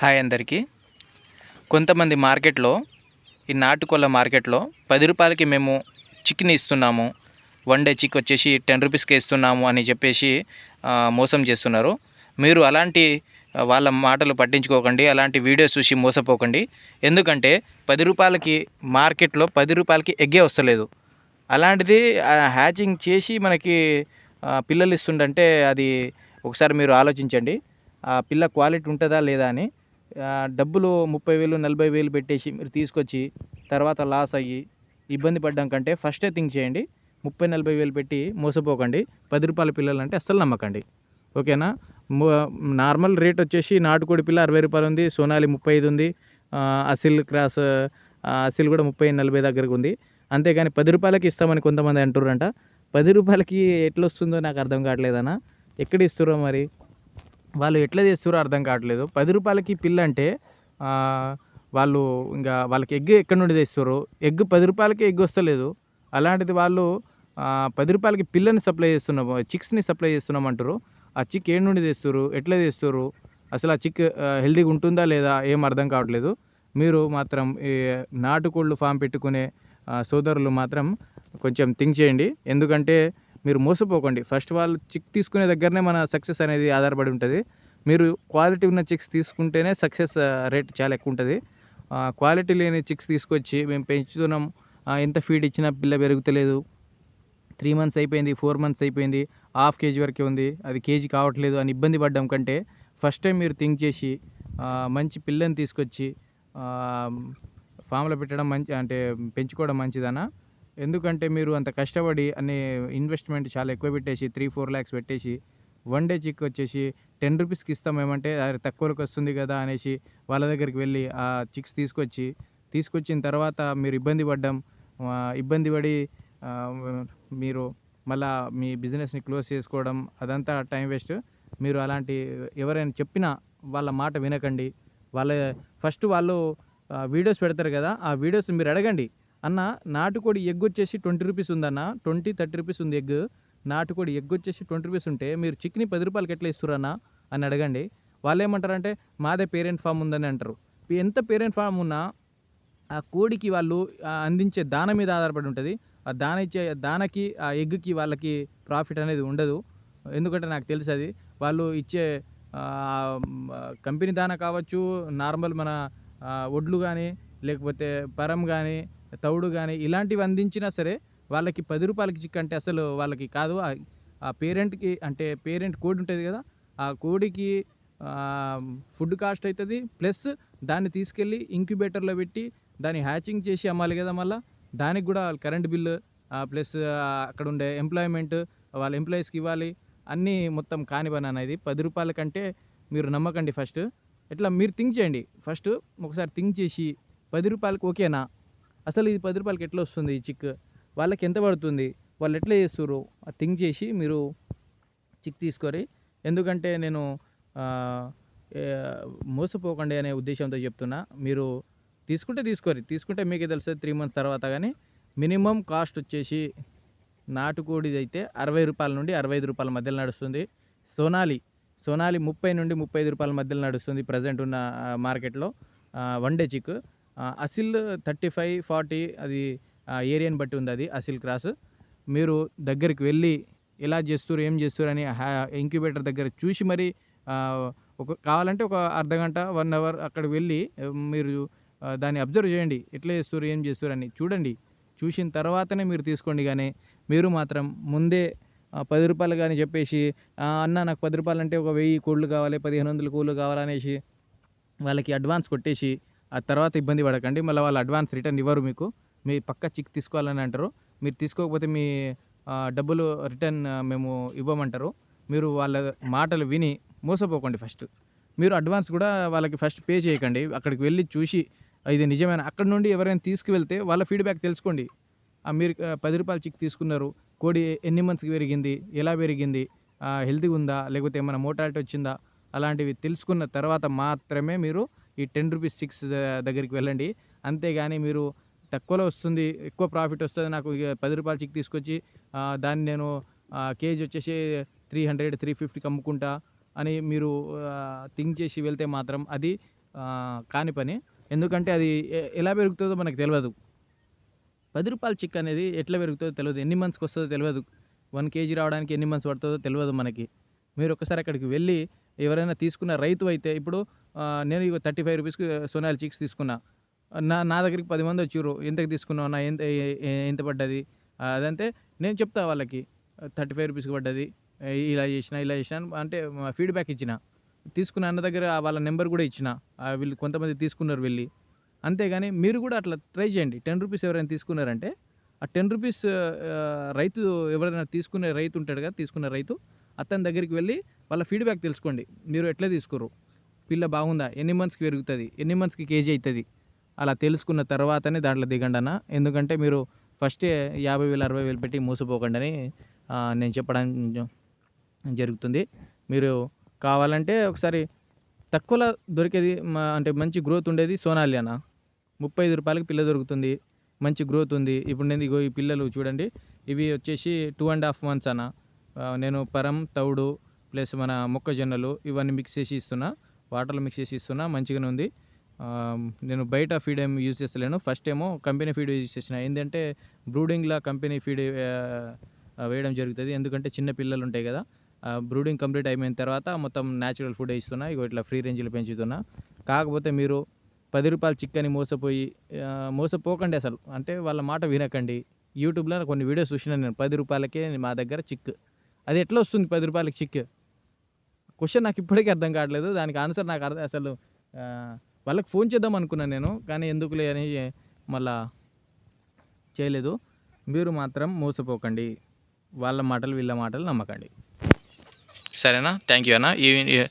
Hi అందరికీ. కొంతమంది మార్కెట్లో ఈ నాటుకోళ్ళ మార్కెట్లో పది రూపాయలకి మేము చికెన్ ఇస్తున్నాము. వన్ డే చిక్ వచ్చేసి టెన్ రూపీస్కి ఇస్తున్నాము అని చెప్పేసి మోసం చేస్తున్నారు. మీరు అలాంటి వాళ్ళ మాటలు పట్టించుకోకండి అలాంటి వీడియోస్ చూసి మోసపోకండి. ఎందుకంటే పది రూపాయలకి మార్కెట్లో పది రూపాయలకి ఎగ్గే వస్తలేదు. అలాంటిది హ్యాచింగ్ చేసి మనకి పిల్లలు ఇస్తుండంటే అది ఒకసారి మీరు ఆలోచించండి. ఆ పిల్ల క్వాలిటీ ఉంటుందా లేదా అని. డబ్బులు ముప్పై వేలు నలభై వేలు పెట్టేసి మీరు తీసుకొచ్చి తర్వాత లాస్ అయ్యి ఇబ్బంది పడ్డం కంటే ఫస్టే థింక్ చేయండి. ముప్పై నలభై వేలు పెట్టి మోసపోకండి. పది రూపాయల పిల్లలు అంటే అస్సలు నమ్మకండి. ఓకేనా? నార్మల్ రేట్ వచ్చేసి నాటుకోడి పిల్ల అరవై రూపాయలు ఉంది సోనాలి ముప్పై ఐదు ఉంది అసిల్ క్రాస్ అసిల్ కూడా ముప్పై నలభై దగ్గరకు ఉంది. అంతేగాని పది రూపాయలకి ఇస్తామని కొంతమంది అంటుర్రంట. పది రూపాయలకి ఎట్లొస్తుందో నాకు అర్థం కావట్లేదన్నా. ఎక్కడ ఇస్తుర్రో మరి? వాళ్ళు ఎట్లా చేస్తారో అర్థం కావట్లేదు. పది రూపాయలకి పిల్ల అంటే వాళ్ళు ఇంకా వాళ్ళకి ఎగ్ ఎక్కడి నుండి తెస్తారు ఎగ్ పది రూపాయలకి ఎగ్ వస్తలేదు. అలాంటిది వాళ్ళు పది రూపాయలకి పిల్లని సప్లై చేస్తున్నాము చిక్స్ని సప్లై చేస్తున్నామంటారు ఆ చిక్ ఏడు నుండి తెస్తారు ఎట్లా తెస్తారు అసలు ఆ చిక్ హెల్దీగా ఉంటుందా లేదా ఏం అర్థం కావట్లేదు. మీరు మాత్రం ఈ నాటుకోళ్ళు ఫామ్ పెట్టుకునే సోదరులు మాత్రం కొంచెం థింక్ చేయండి. ఎందుకంటే మీరు మోసపోకండి. ఫస్ట్ వాళ్ళు చిక్ తీసుకునే దగ్గరనే మన సక్సెస్ అనేది ఆధారపడి ఉంటుంది. మీరు క్వాలిటీ ఉన్న చిక్స్ తీసుకుంటేనే సక్సెస్ రేట్ చాలా ఎక్కువ ఉంటుంది. క్వాలిటీ లేని చిక్స్ తీసుకొచ్చి మేము పెంచుతున్నాం. ఎంత ఫీడ్ ఇచ్చినా పిల్ల పెరుగుతలేదు. త్రీ మంత్స్ అయిపోయింది ఫోర్ మంత్స్ అయిపోయింది హాఫ్ కేజీ వరకే ఉంది. అది కేజీ కావట్లేదు అని ఇబ్బంది పడ్డం కంటే ఫస్ట్ టైం మీరు థింక్ చేసి మంచి పిల్లని తీసుకొచ్చి ఫామ్లో పెట్టడం మంచి అంటే పెంచుకోవడం మంచిదనా? ఎందుకంటే మీరు అంత కష్టపడి అనే ఇన్వెస్ట్మెంట్ చాలా ఎక్కువ పెట్టేసి త్రీ ఫోర్ ల్యాక్స్ పెట్టేసి వన్ డే చిక్ వచ్చేసి టెన్ రూపీస్కి ఇస్తాం ఏమంటే అది తక్కువకి వస్తుంది కదా అనేసి వాళ్ళ దగ్గరికి వెళ్ళి ఆ చిక్స్ తీసుకొచ్చి తీసుకొచ్చిన తర్వాత మీరు ఇబ్బంది పడ్డం ఇబ్బంది పడి మీరు మళ్ళా మీ బిజినెస్ని క్లోజ్ చేసుకోవడం అదంతా టైం వేస్ట్ మీరు అలాంటి ఎవరైనా చెప్పినా వాళ్ళ మాట వినకండి. వాళ్ళ ఫస్ట్ వాళ్ళు వీడియోస్ పెడతారు కదా ఆ వీడియోస్ మీరు అడగండి. అన్న నాటుకోడి ఎగ్ వచ్చేసి ట్వంటీ రూపీస్ ఉందన్న ట్వంటీ థర్టీ రూపీస్ ఉంది ఎగ్ నాటుకోడి ఎగ్ వచ్చేసి ట్వంటీ రూపీస్ ఉంటే మీరు చికెన్ పది రూపాయలకి ఎట్లా ఇస్తురన్నా అని అడగండి. వాళ్ళు ఏమంటారంటే మాదే పేరెంట్ ఫామ్ ఉందని అంటారు. ఎంత పేరెంట్ ఫామ్ ఉన్నా ఆ కోడికి వాళ్ళు అందించే దాన మీద ఆధారపడి ఉంటుంది. ఆ దాన ఇచ్చే దానకి ఆ ఎగ్కి వాళ్ళకి ప్రాఫిట్ అనేది ఉండదు. ఎందుకంటే నాకు తెలుసు అది. వాళ్ళు ఇచ్చే కంపెనీ దాన కావచ్చు నార్మల్ మన ఒడ్లు వడ్లు కానీ లేకపోతే పరం కానీ తౌడు కానీ ఇలాంటివి అందించినా సరే వాళ్ళకి పది రూపాయలకి చిక్కంటే అసలు వాళ్ళకి కాదు. ఆ- పేరెంట్కి అంటే పేరెంట్ కోడి ఉంటుంది కదా ఆ కోడికి ఫుడ్ కాస్ట్ అవుతుంది ప్లస్ దాన్ని తీసుకెళ్ళి ఇంక్యుబేటర్లో పెట్టి దాన్ని హ్యాచింగ్ చేసి అమ్మాలి కదా మళ్ళీ. దానికి కూడా కరెంట్ బిల్లు ప్లస్ అక్కడ ఉండే ఎంప్లాయ్మెంట్ వాళ్ళ ఎంప్లాయీస్కి ఇవ్వాలి. అన్నీ మొత్తం కాని పని అనేది పది రూపాయల కంటే మీరు నమ్మకండి ఫస్ట్. ఇట్లా మీరు థింక్ చేయండి. ఫస్ట్ ఒకసారి థింక్ చేసి పది రూపాయలకు ఓకేనా? అసలు ఇది పది రూపాయలకి ఎట్లా వస్తుంది ఈ చిక్? వాళ్ళకి ఎంత పడుతుంది? వాళ్ళు ఎట్లా చేస్తారు థింక్ చేసి మీరు చిక్ తీసుకోరి ఎందుకంటే నేను మోసపోకండి అనే ఉద్దేశంతో చెప్తున్నా. మీరు తీసుకుంటే తీసుకోరి. తీసుకుంటే మీకే తెలుస్తుంది త్రీ మంత్స్ తర్వాత కానీ మినిమం కాస్ట్ వచ్చేసి నాటుకోడిది అయితే అరవై రూపాయల నుండి అరవై ఐదు రూపాయల మధ్యలో నడుస్తుంది. సోనాలి సోనాలి ముప్పై నుండి ముప్పై ఐదు రూపాయల మధ్యలో నడుస్తుంది ప్రజెంట్ ఉన్న మార్కెట్లో. One day chick. Aseel thirty five forty అది ఏరియాని బట్టి ఉంది అది అసిల్ క్రాస్. మీరు దగ్గరికి వెళ్ళి ఎలా చేస్తారు ఏం చేస్తారు అని ఇంక్యుబేటర్ దగ్గర చూసి మరి ఒక కావాలంటే ఒక అర్ధ గంట వన్ అవర్ అక్కడికి వెళ్ళి మీరు దాన్ని అబ్జర్వ్ చేయండి. ఎట్లా చేస్తారు ఏం చేస్తారు అని చూడండి. చూసిన తర్వాతనే మీరు తీసుకోండి కానీ మీరు మాత్రం ముందే పది రూపాయలు కానీ చెప్పేసి అన్న నాకు పది రూపాయలు అంటే ఒక వెయ్యి కోళ్ళు కావాలి పదిహేను వందల కోళ్ళు కావాలనేసి వాళ్ళకి అడ్వాన్స్ కొట్టేసి ఆ తర్వాత ఇబ్బంది పడకండి మళ్ళీ వాళ్ళు అడ్వాన్స్ రిటర్న్ ఇవ్వరు మీకు. మీ పక్క చిక్ తీసుకోవాలని అంటారు. మీరు తీసుకోకపోతే మీ డబ్బులు రిటర్న్ మేము ఇవ్వమంటారు. మీరు వాళ్ళ మాటలు విని మోసపోకండి ఫస్ట్. మీరు అడ్వాన్స్ కూడా వాళ్ళకి ఫస్ట్ పే చేయకండి. అక్కడికి వెళ్ళి చూసి ఇది నిజమైన? అక్కడ నుండి ఎవరైనా తీసుకువెళ్తే వాళ్ళ ఫీడ్బ్యాక్ తెలుసుకోండి. మీరు పది రూపాయలు చిక్ తీసుకున్నారు. కోడి ఎన్ని మంత్స్కి పెరిగింది? ఎలా పెరిగింది? హెల్తీగా ఉందా లేకపోతే ఏమైనా మోటాలిటీ వచ్చిందా? అలాంటివి తెలుసుకున్న తర్వాత మాత్రమే మీరు ఈ టెన్ రూపీస్ సిక్స్ దగ్గరికి వెళ్ళండి. అంతేగాని మీరు తక్కువలో వస్తుంది ఎక్కువ ప్రాఫిట్ వస్తుంది నాకు పది రూపాయల చిక్ తీసుకొచ్చి దాన్ని నేను కేజీ వచ్చేసి త్రీ హండ్రెడ్ త్రీ ఫిఫ్టీకి అమ్ముకుంటా అని మీరు థింక్ చేసి వెళ్తే మాత్రం అది కాని పని. ఎందుకంటే అది ఎలా పెరుగుతుందో మనకు తెలియదు పది రూపాయల చిక్ అనేది ఎట్లా పెరుగుతుందో తెలియదు ఎన్ని మంత్స్కి వస్తుందో తెలియదు వన్ కేజీ రావడానికి ఎన్ని మంత్స్ పడుతుందో తెలియదు మనకి. మీరు ఒకసారి అక్కడికి వెళ్ళి ఎవరైనా తీసుకున్న రైతు అయితే ఇప్పుడు నేను ఇక థర్టీ ఫైవ్ రూపీస్కి సోనాలి చిక్స్ తీసుకున్నా. నా నా దగ్గరికి పది మంది వచ్చారు. ఎంతకు తీసుకున్నావు నా ఎంత ఎంత పడ్డది? అదంటే నేను చెప్తా వాళ్ళకి థర్టీ ఫైవ్ రూపీస్కి పడ్డది. ఇలా చేసిన ఇలా చేసిన అంటే ఫీడ్బ్యాక్ ఇచ్చిన. తీసుకున్న అన్న దగ్గర వాళ్ళ నెంబర్ కూడా ఇచ్చిన. వీళ్ళు కొంతమంది తీసుకున్నారు వెళ్ళి. అంతేగాని మీరు కూడా అట్లా ట్రై చేయండి. టెన్ రూపీస్ ఎవరైనా తీసుకున్నారంటే ఆ టెన్ రూపీస్ రైతు ఎవరైనా తీసుకునే రైతు ఉంటాడు కదా తీసుకున్న రైతు అతని దగ్గరికి వెళ్ళి వాళ్ళ ఫీడ్బ్యాక్ తెలుసుకోండి. మీరు ఎట్లా తీసుకుర్రు? పిల్ల బాగుందా? ఎన్ని మంత్స్కి పెరుగుతుంది? ఎన్ని మంత్స్కి కేజీ అవుతుంది అలా తెలుసుకున్న తర్వాతనే దాంట్లో దిగండి అన్న ఎందుకంటే మీరు ఫస్టే యాభై వేలు అరవై వేలు పెట్టి మూసిపోకండి అని నేను చెప్పడానికి జరుగుతుంది. మీరు కావాలంటే ఒకసారి తక్కువలో దొరికేది మా అంటే మంచి గ్రోత్ ఉండేది సోనాలి అన్న ముప్పై ఐదు రూపాయలకి పిల్ల దొరుకుతుంది. మంచి గ్రోత్ ఉంది. ఇప్పుడు నేను ఇగో ఈ పిల్లలు చూడండి. ఇవి వచ్చేసి టూ అండ్ హాఫ్ మంత్స్ అన్న. నేను పరం తౌడు ప్లస్ మన మొక్కజొన్నలు ఇవన్నీ మిక్స్ చేసి ఇస్తున్నా. వాటర్లో మిక్స్ చేసి ఇస్తున్నా. మంచిగానే ఉంది. నేను బయట ఫీడ్ ఏం యూజ్ చేస్తలేను. ఫస్ట్ ఏమో కంపెనీ ఫీడ్ యూజ్ చేసిన. ఏంటంటే బ్రూడింగ్లా కంపెనీ ఫీడ్ వేయడం జరుగుతుంది. ఎందుకంటే చిన్న పిల్లలు ఉంటాయి కదా. బ్రూడింగ్ కంప్లీట్ అయిపోయిన తర్వాత మొత్తం న్యాచురల్ ఫుడ్ ఇస్తున్నా. ఇగో ఇట్లా ఫ్రీ రేంజ్లో పెంచుతున్నా. కాకపోతే మీరు పది రూపాయల చిక్కని మోసపోయి మోసపోకండి అసలు. అంటే వాళ్ళ మాట వినకండి. యూట్యూబ్లో కొన్ని వీడియోస్ చూసిన నేను. పది రూపాయలకే మా దగ్గర చిక్ అది ఎట్లా వస్తుంది పది రూపాయలకి చిక్? క్వశ్చన్ నాకు ఇప్పటికీ అర్థం కావట్లేదు. దానికి ఆన్సర్ నాకు అర్థం అసలు వాళ్ళకి ఫోన్ చేద్దాం అనుకున్నాను నేను కానీ ఎందుకులే అని మళ్ళా చేయలేదు. మీరు మాత్రం మోసపోకండి. వాళ్ళ మాటలు వీళ్ళ మాటలు నమ్మకండి. సరేనా? థ్యాంక్ యూ అన్న. ఈ